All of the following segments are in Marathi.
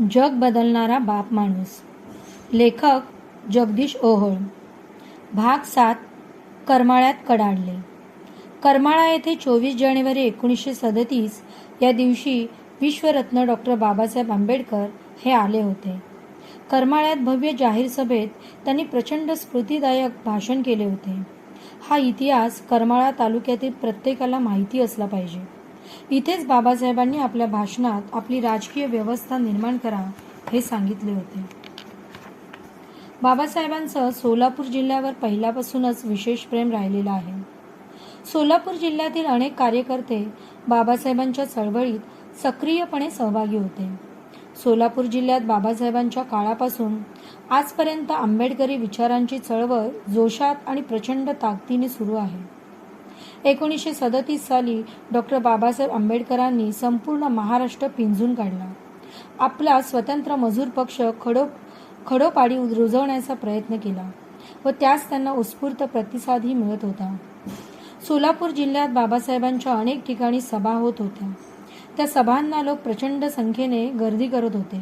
जग बदलणारा बाप माणूस. लेखक जगदीश ओहोळ. भाग सात करमाळ्यात कडाडले. करमाळा येथे चोवीस जानेवारी एकोणीसशे सदतीस या दिवशी विश्वरत्न डॉक्टर बाबासाहेब आंबेडकर हे आले होते. करमाळ्यात भव्य जाहीर सभेत त्यांनी प्रचंड स्फूर्तीदायक भाषण केले होते. हा इतिहास करमाळा तालुक्यातील प्रत्येकाला माहिती असला पाहिजे. इथेच बाबासाहेबांनी आपल्या भाषणात आपली राजकीय व्यवस्था निर्माण करा हे सांगितले होते. बाबासाहेबांचं सोलापूर जिल्ह्यावर पहिल्यापासूनच विशेष प्रेम राहिलेलं आहे. सोलापूर जिल्ह्यातील अनेक कार्यकर्ते बाबासाहेबांच्या चळवळीत सक्रियपणे सहभागी होते. सोलापूर जिल्ह्यात बाबासाहेबांच्या काळापासून आजपर्यंत आंबेडकरी विचारांची चळवळ जोशात आणि प्रचंड ताकदीने सुरू आहे. एकोणीसशे सदतीस साली डॉक्टर बाबासाहेब आंबेडकरांनी संपूर्ण महाराष्ट्र पिंजून काढला. आपला स्वतंत्र मजूर पक्ष खडो खडोपाडी रुजवण्याचा प्रयत्न केला व त्यास त्यांना उत्स्फूर्त प्रतिसादही मिळत होता. सोलापूर जिल्ह्यात बाबासाहेबांच्या अनेक ठिकाणी सभा होत होत्या. त्या सभांना लोक प्रचंड संख्येने गर्दी करत होते.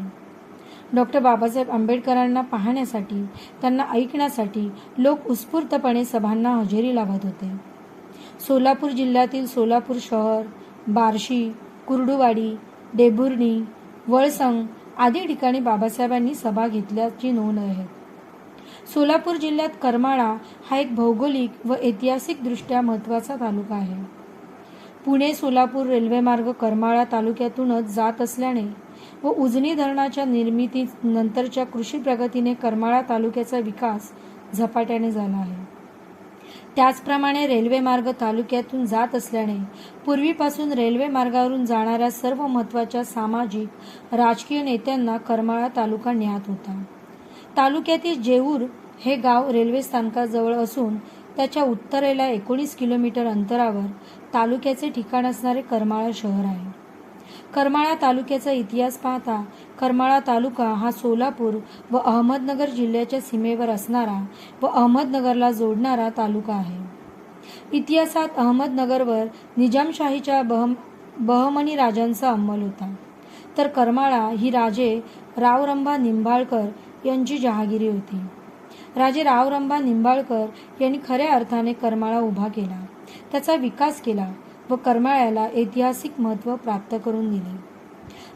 डॉक्टर बाबासाहेब आंबेडकरांना पाहण्यासाठी त्यांना ऐकण्यासाठी लोक उत्स्फूर्तपणे सभांना हजेरी लावत होते. सोलापूर जिल्ह्यातील सोलापूर शहर बार्शी कुर्डुवाडी डेबुर्णी वळसंग आदी ठिकाणी बाबासाहेबांनी सभा घेतल्याची नोंद आहे. सोलापूर जिल्ह्यात करमाळा हा एक भौगोलिक व ऐतिहासिकदृष्ट्या महत्त्वाचा तालुका आहे. पुणे सोलापूर रेल्वेमार्ग करमाळा तालुक्यातूनच जात असल्याने व उजनी धरणाच्या निर्मिती नंतरच्या कृषी प्रगतीने करमाळा तालुक्याचा विकास झपाट्याने झाला आहे. त्याचप्रमाणे रेल्वे मार्ग तालुक्यातून जात असल्याने पूर्वीपासून रेल्वे मार्गावरून जाणाऱ्या सर्व महत्त्वाच्या सामाजिक राजकीय नेत्यांना करमाळा तालुका न्यात होता. तालुक्यातील जेऊर हे गाव रेल्वे स्थानकाजवळ असून त्याच्या उत्तरेला एकोणीस किलोमीटर अंतरावर तालुक्याचे ठिकाण असणारे करमाळा शहर आहे. करमाळा तालुक्याचा इतिहास पाहता करमाळा तालुका हा सोलापूर व अहमदनगर जिल्ह्याच्या सीमेवर असणारा व अहमदनगरला जोडणारा तालुका आहे. इतिहासात अहमदनगरवर निजामशाहीच्या बहम बहमनी राजांचा अंमल होता. तर करमाळा ही राजे रावरंभा निंबाळकर यांची जहागिरी होती. राजे रावरंभा निंबाळकर यांनी खऱ्या अर्थाने करमाळा उभा केला. त्याचा विकास केला. व करमाळ्याला ऐतिहासिक महत्त्व प्राप्त करून दिले.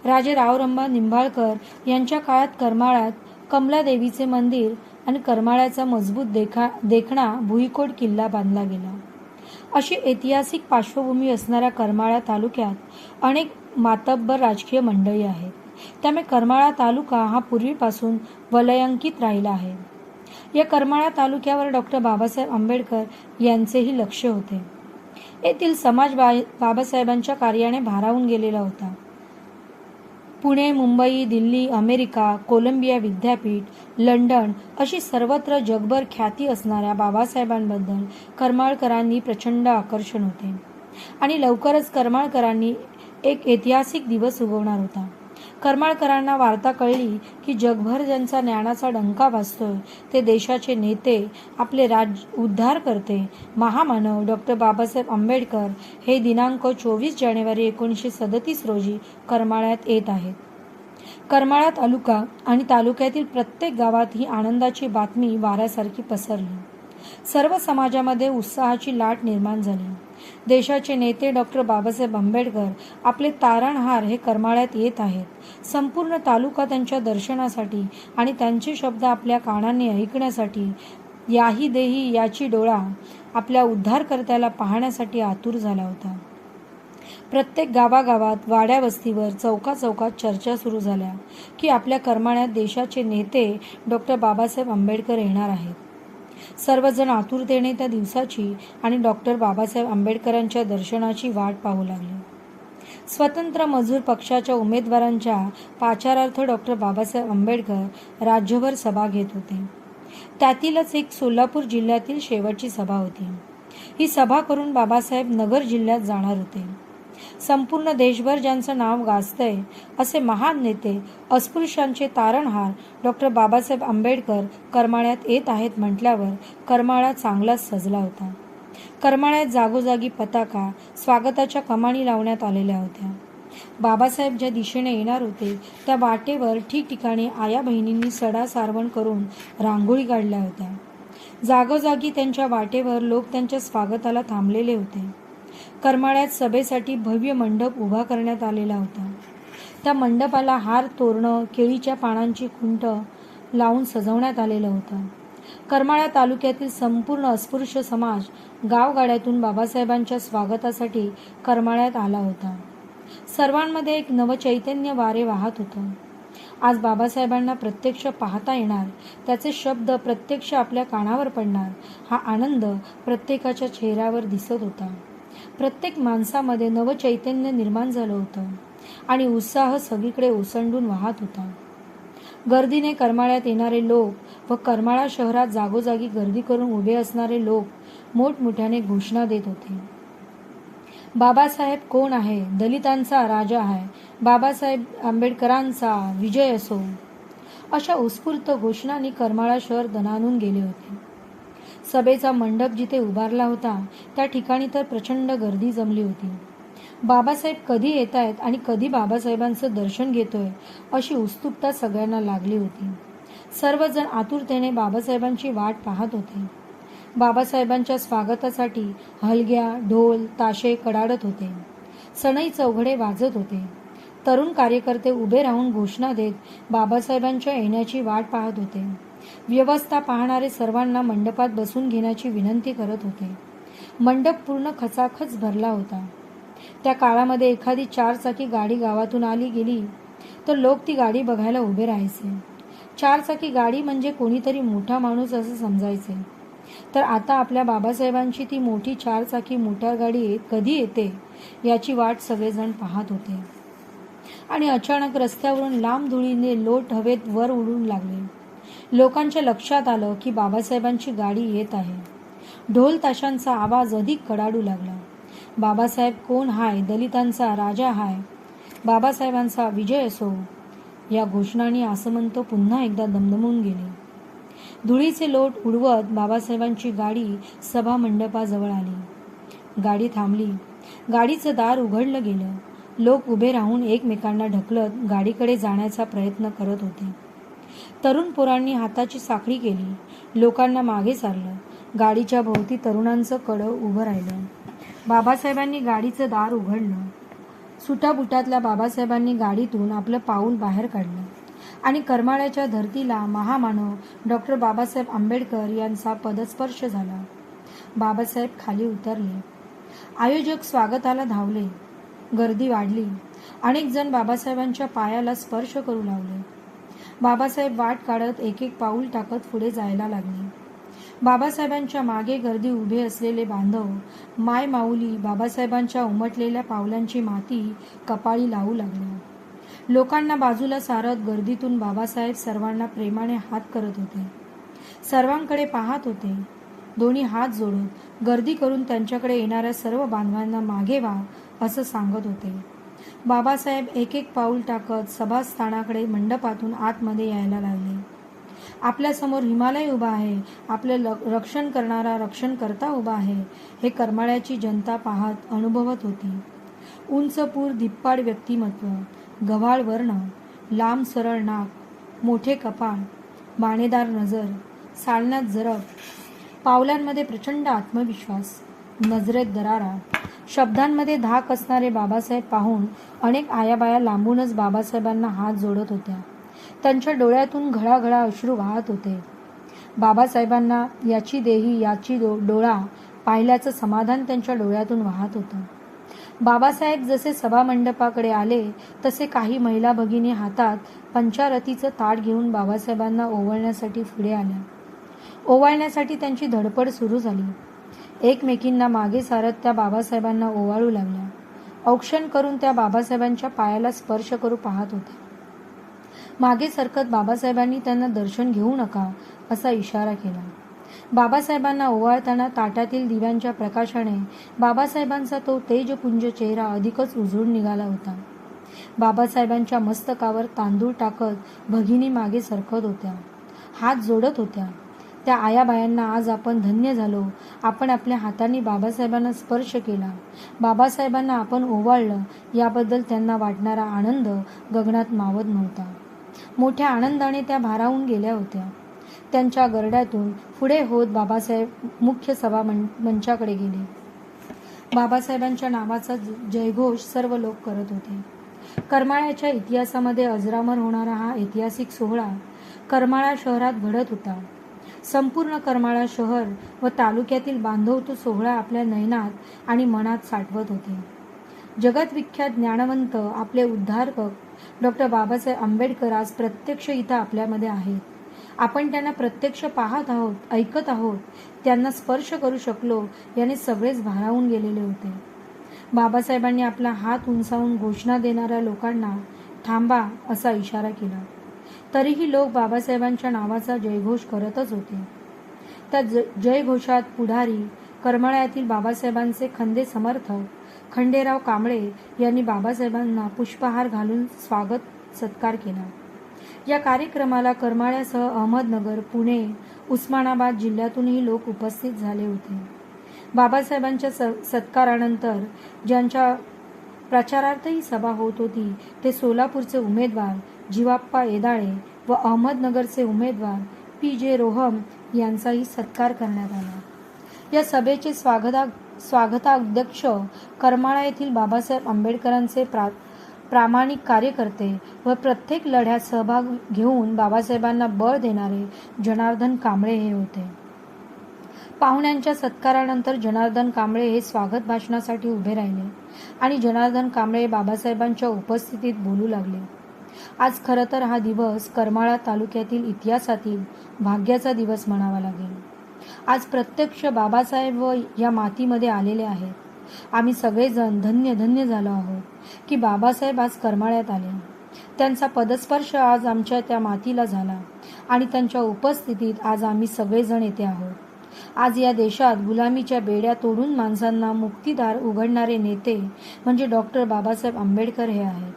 राजे रावरंबा निंबाळकर यांच्या काळात करमाळ्यात कमलादेवीचे मंदिर आणि करमाळ्याचा मजबूत देखा देखणा भुईकोट किल्ला बांधला गेला. अशी ऐतिहासिक पार्श्वभूमी असणाऱ्या करमाळा तालुक्यात अनेक मातब्बर राजकीय मंडळी आहेत. त्यामुळे करमाळा तालुका हा पूर्वीपासून वलयांकित राहिला आहे. या करमाळा तालुक्यावर डॉक्टर बाबासाहेब आंबेडकर यांचेही लक्ष होते. येथील समाज बा बाबासाहेबांच्या कार्याने भारावून गेलेला होता. पुणे मुंबई दिल्ली अमेरिका कोलंबिया विद्यापीठ लंडन अशी सर्वत्र जगभर ख्याती असणाऱ्या बाबासाहेबांबद्दल करमाळकरांनी प्रचंड आकर्षण होते. आणि लवकरच करमाळकरांनी एक ऐतिहासिक दिवस उगवणार होता. करमाळकरांना वार्ता कळली की जगभर ज्यांचा ज्ञानाचा डंका वाजतोय ते देशाचे नेते आपले राज उद्धार करते. महामानव डॉक्टर बाबासाहेब आंबेडकर हे दिनांक चोवीस जानेवारी एकोणीसशे सदतीस रोजी करमाळ्यात येत आहेत. करमाळा तालुका आणि तालुक्यातील प्रत्येक गावात ही आनंदाची बातमी वाऱ्यासारखी पसरली. सर्व समाजामध्ये उत्साहाची लाट निर्माण झाली. देशाचे नेते डॉक्टर बाबासाहेब आंबेडकर आपले तारणहार हे करमाळ्यात येत आहेत. संपूर्ण तालुका त्यांच्या दर्शनासाठी आणि त्यांचे शब्द आपल्या कानांनी ऐकण्यासाठी याही देही याची डोळा आपल्या उद्धारकर्त्याला पाहण्यासाठी आतुर झाला होता. प्रत्येक गावागावात वाड्या वस्तीवर चौका चौकात चर्चा सुरू झाल्या की आपल्या करमाळ्यात देशाचे नेते डॉक्टर बाबासाहेब आंबेडकर येणार आहेत. सर्वजण आतुरतेने त्या दिवसाची आणि डॉक्टर बाबासाहेब आंबेडकरांच्या दर्शनाची वाट पाहू लागले. स्वतंत्र मजूर पक्षाच्या उमेदवारांच्या पाचारार्थ डॉक्टर बाबासाहेब आंबेडकर राज्यभर सभा घेत होते. त्यातीलच एक सोलापूर जिल्ह्यातील शेवटची सभा होती. ही सभा करून बाबासाहेब नगर जिल्ह्यात जाणार होते. संपूर्ण देशभर ज्यांचं नाव गाजतंय असे महान नेते अस्पृश्यांचे तारणहार डॉक्टर बाबासाहेब आंबेडकर करमाळ्यात येत आहेत म्हटल्यावर करमाळा चांगलाच सजला होता. करमाळ्यात जागोजागी पताका स्वागताच्या कमानी लावण्यात आलेल्या होत्या. बाबासाहेब ज्या दिशेने येणार होते त्या वाटेवर ठिकठिकाणी आया बहिणींनी सडा सारवण करून रांगोळी काढल्या होत्या. जागोजागी त्यांच्या वाटेवर लोक त्यांच्या स्वागताला थांबलेले होते. करमाळ्यात सभेसाठी भव्य मंडप उभा करण्यात आलेला होता. त्या मंडपाला हार तोरणं केळीच्या पानांची खुंट लावून सजवण्यात आलेलं होतं. करमाळा तालुक्यातील संपूर्ण अस्पृश्य समाज गावगाड्यातून बाबासाहेबांच्या स्वागतासाठी करमाळ्यात आला होता. सर्वांमध्ये एक नवचैतन्य वारे वाहत होतं. आज बाबासाहेबांना प्रत्यक्ष पाहता येणार त्याचे शब्द प्रत्यक्ष आपल्या कानावर पडणार हा आनंद प्रत्येकाच्या चेहऱ्यावर दिसत होता. प्रत्येक माणसामध्ये नवचैतन्य निर्माण झालं होतं. आणि उत्साह सगळीकडे ओसंडून वाहत होता. गर्दीने करमाळ्यात येणारे लोक व करमाळा शहरात जागोजागी गर्दी करून उभे असणारे लोक मोठमोठ्याने घोषणा देत होते. बाबासाहेब कोण आहे? दलितांचा राजा आहे. बाबासाहेब आंबेडकरांचा विजय असो. अशा उत्स्फूर्त घोषणांनी करमाळा शहर दणानून गेले होते. सभेचा मंडप जिथे उभारला होता त्या ठिकाणी तर प्रचंड गर्दी जमली होती. बाबासाहेब कधी येत आहेत आणि कधी बाबासाहेबांचं दर्शन घेतोय अशी उत्सुकता सगळ्यांना लागली होती. सर्वजण आतुरतेने बाबासाहेबांची वाट पाहत होते. बाबासाहेबांच्या स्वागतासाठी हलग्या ढोल ताशे कडाडत होते. सनई चौघडे वाजत होते. तरुण कार्यकर्ते उभे राहून घोषणा देत बाबासाहेबांच्या येण्याची वाट पाहत होते. व्यवस्था पाहणारे सर्वांना मंडपात बसून घेण्याची विनंती करत होते. मंडप पूर्ण खचाखच भरला होता. त्या काळामध्ये एखादी चारचाकी गाडी गावातून आली गेली तर लोक ती गाडी बघायला उभे राहायचे. चारचाकी गाडी म्हणजे कोणीतरी मोठा माणूस असं समजायचे. तर आता आपल्या बाबासाहेबांची ती मोठी चारचाकी मोटार गाडी कधी येते याची वाट सगळेजण पाहत होते. आणि अचानक रस्त्यावरून लांब धुळीने लोट हवेत वर उडून लागले. लोकांच्या लक्षात आलं की बाबासाहेबांची गाडी येत आहे. ढोल ताशांचा आवाज अधिक कडाडू लागला. बाबासाहेब कोण हाय? दलितांचा राजा हाय. बाबासाहेबांचा विजय असो. या घोषणांनी आसमंत पुन्हा एकदा दमदमून गेले. धुळीचे लोट उडवत बाबासाहेबांची गाडी सभा मंडपाजवळ आली. गाडी थांबली. गाडीचं दार उघडलं गेलं. लोक उभे राहून एकमेकांना ढकलत गाडीकडे जाण्याचा प्रयत्न करत होते. तरुण पोरांनी हाताची साखळी केली. लोकांना मागे सारलं. गाडीच्या भोवती तरुणांचं कडं उभं राहिलं. बाबासाहेबांनी गाडीचं दार उघडलं. सुटाबुटातल्या बाबासाहेबांनी गाडीतून आपलं पाऊल बाहेर काढलं. आणि करमाळ्याच्या धरतीला महामानव डॉक्टर बाबासाहेब आंबेडकर यांचा पदस्पर्श झाला. बाबासाहेब खाली उतरले. आयोजक स्वागताला धावले. गर्दी वाढली. अनेक जण बाबासाहेबांच्या पायाला स्पर्श करू लागले. बाबासाहेब वाट काढत एक एक पाऊल टाकत पुढे जायला लागले. बाबासाहेबांच्या मागे गर्दी उभे असलेले बांधव माय माऊली बाबासाहेबांच्या उमटलेल्या पावलांची माती कपाळी लावू लागल्या लोकांना बाजूला सारत गर्दीतून बाबासाहेब सर्वांना प्रेमाने हात करत होते. सर्वांकडे पाहत होते. दोन्ही हात जोडत गर्दी करून त्यांच्याकडे येणाऱ्या सर्व बांधवांना मागे व्हा असं सांगत होते. बाबासाहेब एक एक पाऊल टाकत सभास्थानाकडे मंडपातून आतमध्ये यायला लागले. आपल्यासमोर हिमालय उभा आहे. आपले ल- रक्षण करणारा रक्षण करता उभा आहे. हे करमाळ्याची जनता पाहत अनुभवत होती. उंच पूर धिप्पाड व्यक्तिमत्व गव्हाळ वर्ण लांब सरळ नाक मोठे कपाळ बाणेदार नजर साळण्यात जरब पावलांमध्ये प्रचंड आत्मविश्वास नजरेत दरारा शब्दांमध्ये धाक असणारे बाबासाहेब पाहून अनेक आयाबाया लांबूनच बाबासाहेबांना हात जोडत होत्या. त्यांच्या डोळ्यातून घळाघळा अश्रू वाहत होते. बाबासाहेबांना याची देही याची डो डोळा पाहिल्याचं समाधान त्यांच्या डोळ्यातून वाहत होतं. बाबासाहेब जसे सभामंडपाकडे आले तसे काही महिला भगिनी हातात पंचारतीचं ताट घेऊन बाबासाहेबांना ओवाळण्यासाठी पुढे आल्या. ओवाळण्यासाठी त्यांची धडपड सुरू झाली. एकमेकींना मागे सारत त्या बाबासाहेबांना ओवाळू लागल्या. औक्षण करून त्या बाबासाहेबांच्या पायाला स्पर्श करू पाहत होत्या. मागे सरकत बाबासाहेबांनी त्यांना दर्शन घेऊ नका असा इशारा केला. बाबासाहेबांना ओवाळताना ताटातील दिव्यांच्या प्रकाशाने बाबासाहेबांचा तो तेजपुंज चेहरा अधिकच उजळून निघाला होता. बाबासाहेबांच्या मस्तकावर तांदूळ टाकत भगिनी मागे सरकत होत्या. हात जोडत होत्या. त्या आयाबायांना आज आपण धन्य झालो. आपण आपल्या हाताने बाबासाहेबांना स्पर्श केला. बाबासाहेबांना आपण ओवाळलं. याबद्दल त्यांना वाटणारा आनंद गगनात मावत नव्हता. मोठ्या आनंदाने त्या भारावून गेल्या होत्या. त्यांच्या गरड्यातून पुढे होत बाबासाहेब मुख्य सभा मंचाकडे गेले. बाबासाहेबांच्या नावाचा ज- जयघोष सर्व लोक करत होते. करमाळ्याच्या इतिहासामध्ये अजरामर होणारा हा ऐतिहासिक सोहळा करमाळा शहरात घडत होता. संपूर्ण करमाळा शहर व तालुक्यातील बांधव तो सोहळा आपल्या नयनात आणि मनात साठवत होते. जगतविख्यात ज्ञानवंत आपले उद्धारक डॉक्टर बाबासाहेब आंबेडकर आज प्रत्यक्ष इथं आपल्यामध्ये आहेत. आपण त्यांना प्रत्यक्ष पाहत आहोत ऐकत आहोत त्यांना स्पर्श करू शकलो याने सगळेच भारावून गेलेले होते. बाबासाहेबांनी आपला हात उंचावून घोषणा देणाऱ्या लोकांना थांबा असा इशारा केला. तरीही लोक बाबासाहेबांच्या नावाचा जयघोष करतच होते. त्या ज जयघोषात पुढारी करमाळ्यातील बाबासाहेबांचे खंदे समर्थक खंडेराव कांबळे यांनी बाबासाहेबांना पुष्पहार घालून स्वागत सत्कार केला. या कार्यक्रमाला करमाळ्यासह अहमदनगर पुणे उस्मानाबाद जिल्ह्यातूनही लोक उपस्थित झाले होते. बाबासाहेबांच्या स सत्कारानंतर ज्यांच्या प्रचारार्थही सभा होत होती. ते सोलापूरचे उमेदवार जीवाप्पा येदाळे व अहमदनगरचे उमेदवार पी जे रोहम यांचाही सत्कार करण्यात आला. या सभेचे स्वागता स्वागताध्यक्ष करमाळा येथील बाबासाहेब आंबेडकरांचे प्रा प्रामाणिक कार्यकर्ते व प्रत्येक लढ्यात सहभाग घेऊन बाबासाहेबांना बळ देणारे जनार्दन कांबळे हे होते. पाहुण्यांच्या सत्कारानंतर जनार्दन कांबळे हे स्वागत भाषणासाठी उभे राहिले. आणि जनार्दन कांबळे बाबासाहेबांच्या उपस्थितीत बोलू लागले. आज खरं तर हा दिवस करमाळा तालुक्यातील इतिहासातील भाग्याचा दिवस म्हणावा लागेल. आज प्रत्यक्ष बाबासाहेब व या मातीमध्ये आलेले आहेत. आम्ही सगळेजण धन्य धन्य झालो आहोत की बाबासाहेब आज करमाळ्यात आले. त्यांचा पदस्पर्श आज आमच्या त्या मातीला झाला आणि त्यांच्या उपस्थितीत आज आम्ही सगळेजण येथे आहोत. आज या देशात गुलामीच्या बेड्या तोडून माणसांना मुक्तीदार उघडणारे नेते म्हणजे डॉक्टर बाबासाहेब आंबेडकर हे आहेत.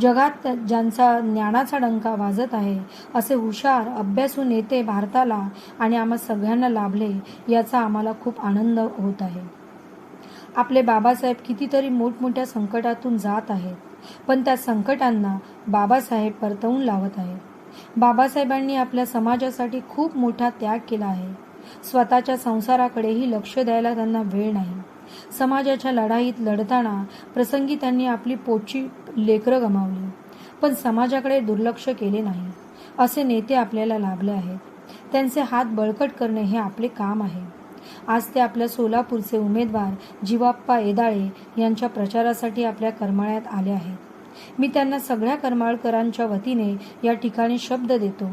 जगात ज्यांचा ज्ञानाचा डंका वाजत आहे असे हुशार अभ्यासू नेते भारताला आणि आम्हा सगळ्यांना लाभले याचा आम्हाला खूप आनंद होत आहे. आपले बाबासाहेब कितीतरी मोठमोठ्या संकटातून जात आहेत पण त्या संकटांना बाबासाहेब परतवून लावत आहेत. बाबासाहेबांनी आपल्या समाजासाठी खूप मोठा त्याग केला आहे. स्वतःच्या संसाराकडेही लक्ष द्यायला त्यांना वेळ नाही. समाजाच्या लढाईत लढताना प्रसंगी त्यांनी आपली पोटची लेकरं गमावली पण समाजाकडे दुर्लक्ष केले नाही. असे नेते आपल्याला लाभले आहेत. त्यांचे हात बळकट करणे हे आपले काम आहे. आज ते आपल्या सोलापूरचे उमेदवार जीवाप्पा येदाळे यांच्या प्रचारासाठी आपल्या करमाळ्यात आले आहेत. मी त्यांना सगळ्या करमाळकरांच्या वतीने या ठिकाणी शब्द देतो.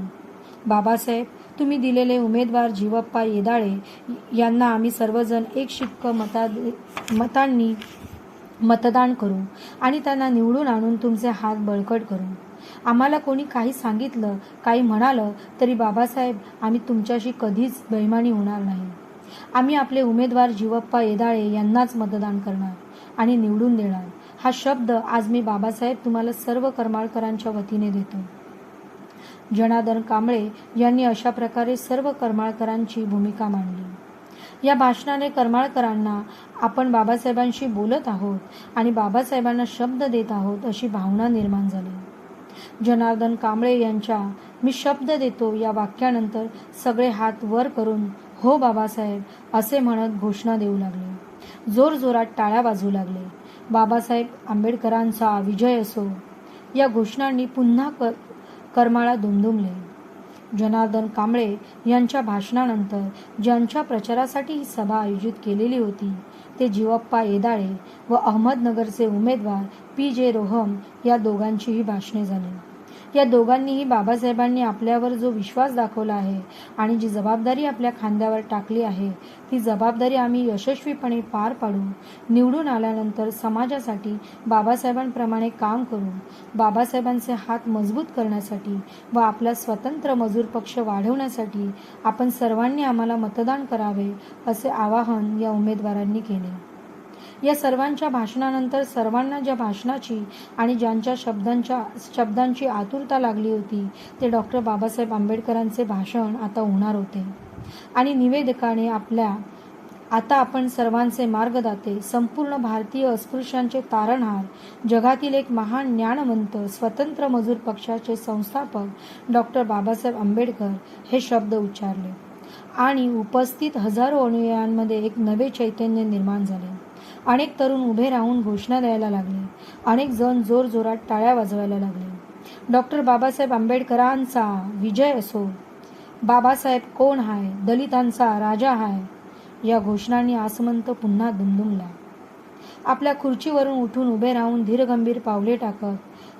बाबासाहेब तुम्ही दिलेले उमेदवार जीवप्पा येदाळे यांना आम्ही सर्वजण एक शिक्क मता मतांनी मतदान करू आणि त्यांना निवडून आणून तुमचे हात बळकट करू. आम्हाला कोणी काही सांगितलं काही म्हणालं तरी बाबासाहेब आम्ही तुमच्याशी कधीच बैमानी होणार नाही. आम्ही आपले उमेदवार जीवप्पा येदाळे यांनाच मतदान करणार आणि निवडून देणार. हा शब्द आज मी बाबासाहेब तुम्हाला सर्व करमाळकरांच्या वतीने देतो. जनार्दन कांबळे यांनी अशा प्रकारे सर्व करमाळकरांची भूमिका मांडली. या भाषणाने करमाळकरांना आपण बाबासाहेबांशी बोलत आहोत आणि बाबासाहेबांना शब्द देत आहोत अशी भावना निर्माण झाली. जनार्दन कांबळे यांच्या मी शब्द देतो या वाक्यानंतर सगळे हात वर करून हो बाबासाहेब असे म्हणत घोषणा देऊ लागले. जोरजोरात टाळ्या वाजू लागले. बाबासाहेब आंबेडकरांचा विजय असो या घोषणांनी पुन्हा क करमाळा दुमदुमले. जनार्दन कांबळे यांच्या भाषणानंतर ज्यांच्या प्रचारासाठी ही सभा आयोजित केलेली होती ते जीवप्पा येदाळे व अहमदनगरचे उमेदवार पी जे रोहम या दोघांचीही भाषणे झाली. या दोघांनीही बाबासाहेबांनी आपल्यावर जो विश्वास दाखवला आहे आणि जी जबाबदारी आपल्या खांद्यावर टाकली आहे ती जबाबदारी आम्ही यशस्वीपणे पार पाडू निवडून आल्यानंतर समाजासाठी बाबासाहेबांप्रमाणे काम करू बाबासाहेबांचे हात मजबूत करण्यासाठी व आपला स्वतंत्र मजूर पक्ष वाढवण्यासाठी आपण सर्वांनी आम्हाला मतदान करावे असे आवाहन या उमेदवारांनी केले. या सर्वांच्या भाषणानंतर सर्वांना ज्या भाषणाची आणि ज्यांच्या शब्दांच्या शब्दांची आतुरता लागली होती ते डॉक्टर बाबासाहेब आंबेडकरांचे भाषण आता होणार होते. आणि निवेदकाने आपल्या आता आपण सर्वांचे मार्गदाते संपूर्ण भारतीय अस्पृश्यांचे तारणहार जगातील एक महान ज्ञानवंत स्वतंत्र मजूर पक्षाचे संस्थापक डॉक्टर बाबासाहेब आंबेडकर हे शब्द उच्चारले. आणि उपस्थित हजारो अनुयायांमध्ये एक नवे चैतन्य निर्माण झाले. अनेक तरुण उभे राहून घोषणा द्यायला लागले. अनेक जण जोरजोरात टाळ्या वाजवायला लागले. डॉक्टर बाबासाहेब आंबेडकरांचा विजय असो बाबासाहेब कोण हाय दलितांचा राजा हाय या घोषणांनी आसमंत पुन्हा दुमदुमला. आपल्या खुर्चीवरून उठून उभे राहून धीरगंभीर पावले टाकत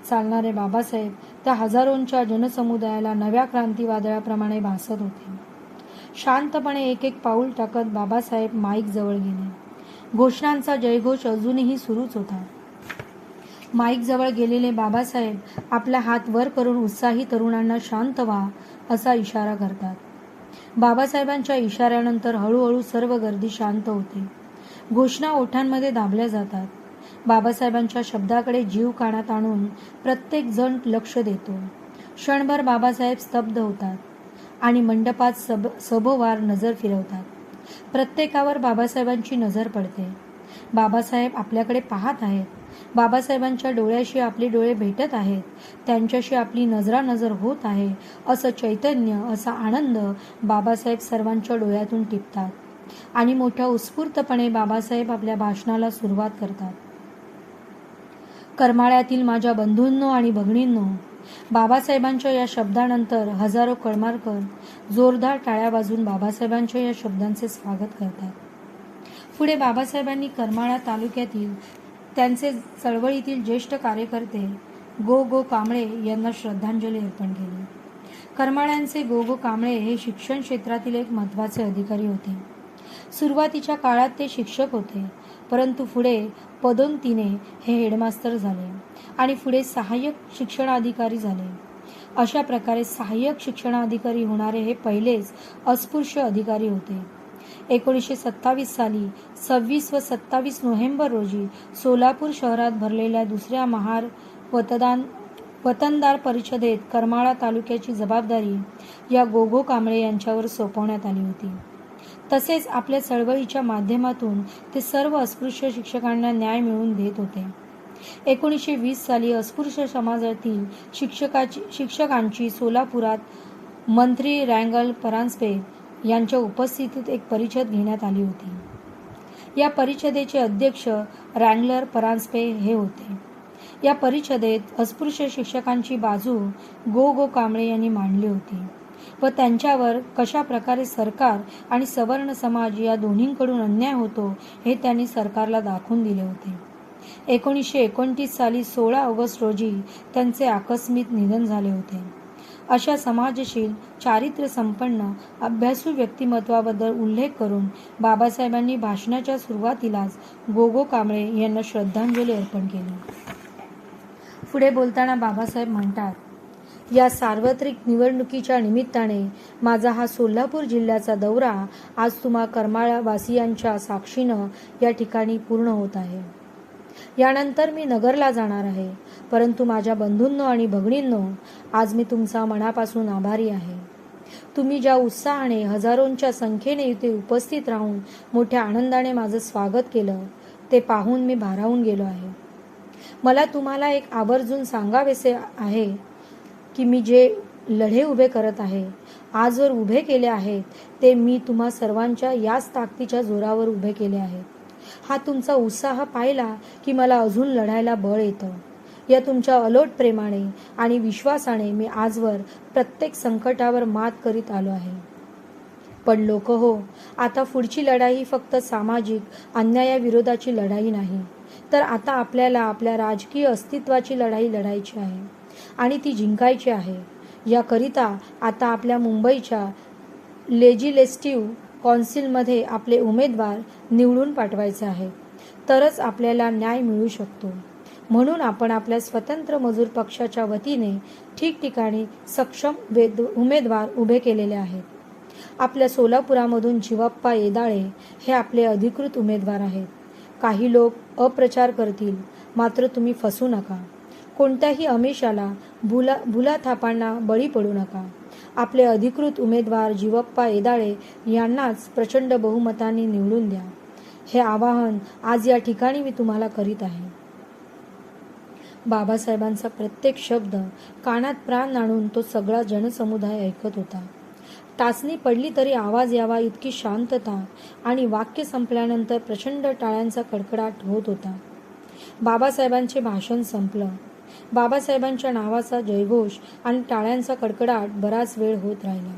चालणारे बाबासाहेब त्या हजारोंच्या जनसमुदायाला नव्या क्रांतीवादळाप्रमाणे भासत होते. शांतपणे एक एक पाऊल टाकत बाबासाहेब माईक जवळ गेले. घोषणांचा जयघोष अजूनही सुरूच होता. माईक जवळ गेलेले बाबासाहेब आपला हात वर करून उत्साही तरुणांना शांत व्हा असा इशारा करतात. बाबासाहेबांच्या इशाऱ्यानंतर हळूहळू सर्व गर्दी शांत होते. घोषणा ओठांमध्ये दाबल्या जातात. बाबासाहेबांच्या शब्दाकडे जीव कानात आणून प्रत्येक जण लक्ष देतो. क्षणभर बाबासाहेब स्तब्ध होतात आणि मंडपात सब सभोवार नजर फिरवतात. प्रत्येकावर बाबासाहेबांची नजर पडते. बाबासाहेब आपल्याकडे पाहत आहेत. बाबासाहेबांच्या डोळ्याशी आपले डोळे भेटत आहेत. त्यांच्याशी आपली नजरानजर होत आहे. असं चैतन्य असा आनंद बाबासाहेब सर्वांच्या डोळ्यातून टिपतात. आणि मोठ्या उत्स्फूर्तपणे बाबासाहेब आपल्या भाषणाला सुरुवात करतात. करमाळ्यातील माझ्या बंधूंनो आणि भगिनींनो बाबासाहेबांच्या या शब्दानंतर हजारो कळमारकर जोरदार टाळ्या वाजून बाबासाहेबांच्या या शब्दांचे स्वागत करतात. पुढे बाबासाहेबांनी करमाळा तालुक्यातील त्यांचे चळवळीतील ज्येष्ठ कार्यकर्ते गो गो कांबळे यांना श्रद्धांजली अर्पण केली. करमाळ्यांचे गो गो कांबळे हे शिक्षण क्षेत्रातील एक महत्त्वाचे अधिकारी होते. सुरुवातीच्या काळात ते शिक्षक होते परंतु पुढे पदोन्नतीने हे हेडमास्तर झाले. आणि पुढे सहाय्यक शिक्षणाधिकारी झाले. अशा प्रकारे सहाय्यक शिक्षणाधिकारी होणारे हे पहिलेच अस्पृश्य अधिकारी होते. एकोणीसशे सत्तावीस साली सव्वीस व सत्तावीस नोव्हेंबर रोजी सोलापूर शहरात भरलेल्या दुसऱ्या महार मतदान वतनदार परिषदेत करमाळा तालुक्याची जबाबदारी या गोगो कांबळे यांच्यावर सोपवण्यात आली होती. तसेच आपल्या चळवळीच्या माध्यमातून ते सर्व अस्पृश्य शिक्षकांना न्याय मिळवून देत होते. एकोणीसशे वीस साली अस्पृश्य समाजातील शिक्षकाची शिक्षकांची सोलापुरात मंत्री रँगल परांजपे यांच्या उपस्थितीत एक परिषद घेण्यात आली होती. या परिषदेचे अध्यक्ष रँगलर परांजपे हे होते. या परिषदेत अस्पृश्य शिक्षकांची बाजू गो गो कांबळे यांनी मांडली होती व त्यांच्यावर कशा प्रकारे सरकार आणि सवर्ण समाज या दोन्हींकडून अन्याय होतो हे त्यांनी सरकारला दाखवून दिले होते. एकोणीसशे एकोणतीस साली सोळा ऑगस्ट रोजी त्यांचे आकस्मिक निधन झाले होते. अशा समाजशील चारित्र्य संपन्न अभ्यासू व्यक्तिमत्वाबद्दल उल्लेख करून बाबासाहेबांनी भाषणाच्या सुरुवातीलाच गोगो कांबळे यांना श्रद्धांजली अर्पण केली. पुढे बोलताना बाबासाहेब म्हणतात या सार्वत्रिक निवडणुकीच्या निमित्ताने माझा हा सोलापूर जिल्ह्याचा दौरा आज तुम्हा करमाळावासियांच्या साक्षीनं या ठिकाणी पूर्ण होत आहे. यानंतर मी नगरला जाणार आहे. परंतु माझ्या बंधूंनो आणि भगिनींनो आज मी तुमचा मनापासून आभारी आहे. तुम्ही ज्या उत्साहाने हजारोंच्या संख्येने इथे उपस्थित राहून मोठ्या आनंदाने माझं स्वागत केलं ते पाहून मी भारावून गेलो आहे. मला तुम्हाला एक आवर्जून सांगावेसे आहे की मी जे लढे उभे करत आहे आजवर उभे केले आहेत ते मी तुम्हा सर्वांच्या याच ताकदीच्या जोरावर उभे केले आहेत. हा तुमचा उत्साह पाहिला की मला अजून लढायला बळ येतं. या तुमच्या अलोट प्रेमाने आणि विश्वासाने मी आजवर प्रत्येक संकटावर मात करीत आलो आहे. पण लोक हो आता पुढची लढाई ही फक्त सामाजिक अन्यायाविरोधाची लढाई नाही तर आता आपल्याला आपल्या राजकीय अस्तित्वाची लढाई लढायची आहे आणि ती जिंकायची आहे. याकरिता आता आपल्या मुंबईच्या लेजिलेस्टिव्ह कॉन्सिलमध्ये आपले उमेदवार निवडून पाठवायचे आहे. तरच आपल्याला न्याय मिळू शकतो. म्हणून आपण आपल्या स्वतंत्र मजूर पक्षाच्या वतीने ठिकठिकाणी सक्षम वेद उमेदवार उभे केलेले आहेत. आपल्या सोलापुरामधून जीवाप्पा येदाळे हे आपले अधिकृत उमेदवार आहेत. काही लोक अप्रचार करतील मात्र तुम्ही फसू नका. कोणत्याही अमिषाला भुला भुलाथापांना बळी पडू नका. आपले अधिकृत उमेदवार जीवप्पा येदाळे यांनाच प्रचंड बहुमताने निवडून द्या. हे आवाहन आज या ठिकाणी मी तुम्हाला करीत आहे. बाबासाहेबांचा प्रत्येक शब्द कानात प्राण आणून तो सगळा जनसमुदाय ऐकत होता. टाचणी पडली तरी आवाज यावा इतकी शांतता आणि वाक्य संपल्यानंतर प्रचंड टाळ्यांचा कडकडाट होत होता. बाबासाहेबांचे भाषण संपलं. बाबासाहेबांच्या नावाचा जयघोष आणि टाळ्यांचा कडकडाट बराच वेळ होत राहिला.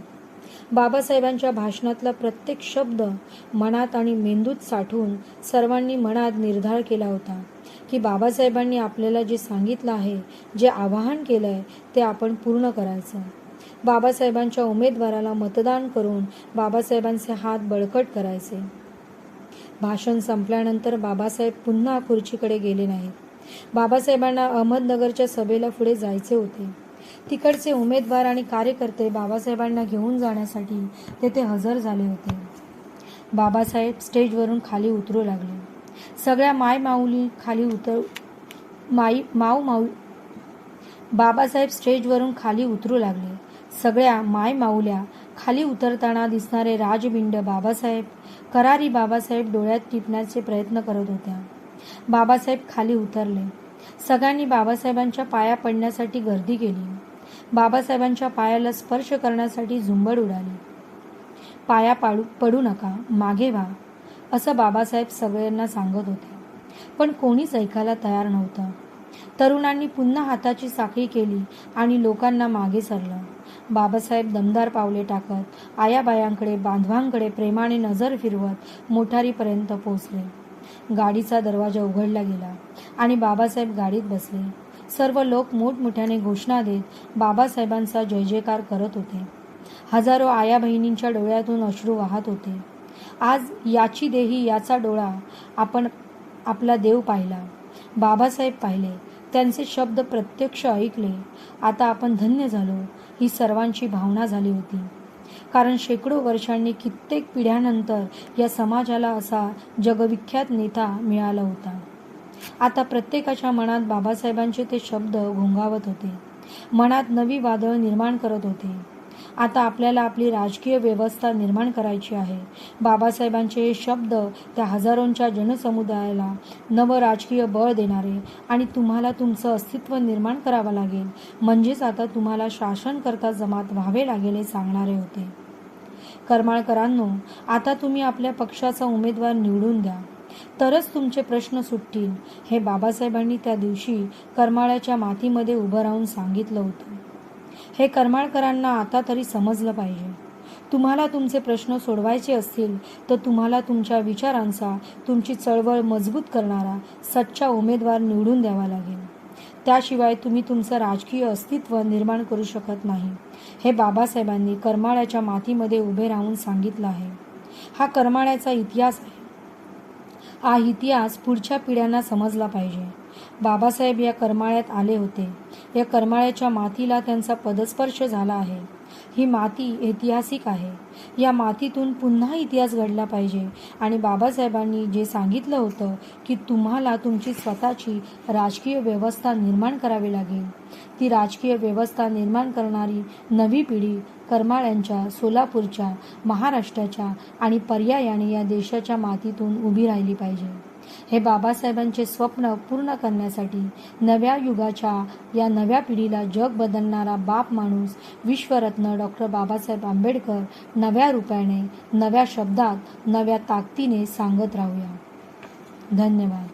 बाबासाहेबांच्या भाषणातला प्रत्येक शब्द मनात आणि मेंदूत साठवून सर्वांनी मनात निर्धार केला होता की बाबासाहेबांनी आपल्याला जे सांगितलं आहे जे आवाहन केलं आहे ते आपण पूर्ण करायचं. बाबासाहेबांच्या उमेदवाराला मतदान करून बाबासाहेबांचे हात बळकट करायचे. भाषण संपल्यानंतर बाबासाहेब पुन्हा खुर्चीकडे गेले नाहीत. बाबासाहेबांना अहमदनगरच्या सभेला पुढे जायचे होते. तिकडचे उमेदवार आणि कार्यकर्ते बाबासाहेबांना घेऊन जाण्यासाठी तेथे हजर झाले होते. बाबासाहेब स्टेजवरून खाली उतरू लागले. सगळ्या माय माऊली खाली उतर माई माऊ माऊ बाबासाहेब स्टेजवरून खाली उतरू लागले. सगळ्या माय माऊल्या खाली उतरताना दिसणारे राजबिंड बाबासाहेब करारी बाबासाहेब डोळ्यात टिपण्याचे प्रयत्न करत होत्या. बाबासाहेब खाली उतरले. सगळ्यांनी बाबासाहेबांच्या पाया पडण्यासाठी गर्दी केली. बाबासाहेबांच्या पायाला स्पर्श करण्यासाठी झुंबड उडाली. पाया पाडू पडू नका मागे व्हा असं बाबासाहेब सगळ्यांना सांगत होते. पण कोणीच ऐकायला तयार नव्हतं. तरुणांनी पुन्हा हाताची साखळी केली आणि लोकांना मागे सरलं. बाबासाहेब दमदार पावले टाकत आयाबायांकडे बांधवांकडे प्रेमाने नजर फिरवत मोठारीपर्यंत पोचले गाडीचा दरवाजा उघडला गेला आणि बाबासाहेब गाडीत बसले. सर्व लोक मोठमोठ्याने घोषणा देत बाबासाहेबांचा जय जयकार करत होते. हजारो आया बहिणींच्या डोळ्यातून अश्रू वाहत होते. आज याची देही याचा डोळा आपण आपला देव पाहिला. बाबासाहेब पाहिले. त्यांचे शब्द प्रत्यक्ष ऐकले. आता आपण धन्य झालो. ही सर्वांची भावना झाली होती. कारण शेकडो वर्षांनी कित्येक पिढ्यानंतर या समाजाला असा जगविख्यात नेता मिळाला होता. आता प्रत्येकाच्या मनात बाबासाहेबांचे ते शब्द घोंगावत होते. मनात नवी वादळ निर्माण करत होते. आता आपल्याला आपली राजकीय व्यवस्था निर्माण करायची आहे. बाबासाहेबांचे हे शब्द त्या हजारोंच्या जनसमुदायाला नवं राजकीय बळ देणारे आणि तुम्हाला तुमचं अस्तित्व निर्माण करावं लागेल. म्हणजेच आता तुम्हाला शासनकर्ता जमात व्हावे लागेल हे सांगणारे होते. करमाळकरांनो आता तुम्ही आपल्या पक्षाचा उमेदवार निवडून द्या. तरच तुमचे प्रश्न सुटतील हे बाबासाहेबांनी त्या दिवशी करमाळ्याच्या मातीमध्ये उभं राहून सांगितलं होतं. हे करमाळकरांना आता तरी समजलं पाहिजे. तुम्हाला तुमचे प्रश्न सोडवायचे असतील तर तुम्हाला तुमच्या विचारांचा तुमची चळवळ मजबूत करणारा सच्चा उमेदवार निवडून द्यावा लागेल. त्याशिवाय तुम्ही तुमचं राजकीय अस्तित्व निर्माण करू शकत नाही. हे बाबासाहेबांनी करमाळ्याच्या मातीमध्ये उभे राहून सांगितलं आहे. हा करमाळ्याचा इतिहास आहे. हा इतिहास पुढच्या पिढ्यांना समजला पाहिजे. बाबासाहेब या करमाळ्यात आले होते. या करमाळ्याच्या मातीला त्यांचा पदस्पर्श झाला आहे. ही माती ऐतिहासिक आहे. या मातीतून पुन्हा इतिहास घडला पाहिजे. आणि बाबासाहेबांनी जे सांगितलं होतं की तुम्हाला तुमची स्वतःची राजकीय व्यवस्था निर्माण करावी लागेल. ती राजकीय व्यवस्था निर्माण करणारी नवी पिढी करमाळ्यांच्या सोलापूरच्या महाराष्ट्राच्या आणि पर्यायाने या देशाच्या मातीतून उभी राहिली पाहिजे. हे बाबासाहेबांचे स्वप्न पूर्ण करण्यासाठी नव्या युगाच्या या नव्या पिढीला जग बदलणारा बाप माणूस विश्वरत्न डॉक्टर बाबासाहेब आंबेडकर नव्या रूपाने नव्या शब्दात नव्या ताकदीने सांगत राहूया. धन्यवाद.